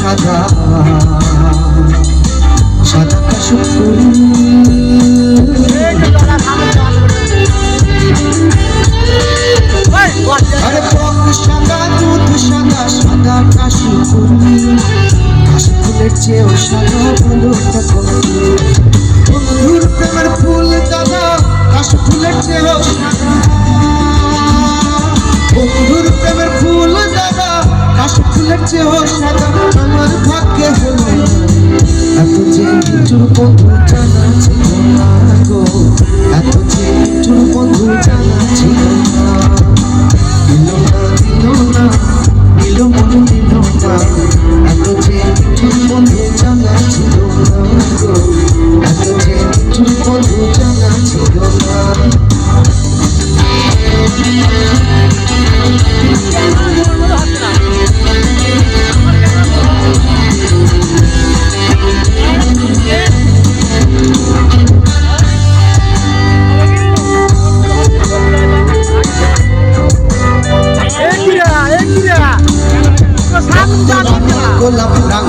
সাদা। সাদা কাশুক আরে পক সাদা দুধ কাশি ফুলি কাশি ফুলের চেয়েও সাদা বন্ধুটা করি বন্ধুর প্রেমের ফুল দাদা কাশি ফুলের চেয়েও সাদা। বন্ধুর ফুল দাদা কাশি ফুলের চেয়েও চুপ জানা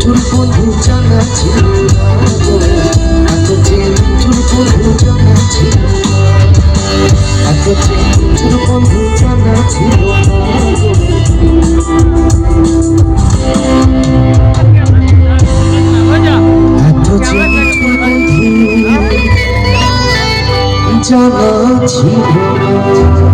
মিঠুর বন্ধু জানা ছিল এত যে মিঠুর বন্ধু জানা ছিল এত যে মিঠুর বন্ধু জানা ছিল জানা ছিল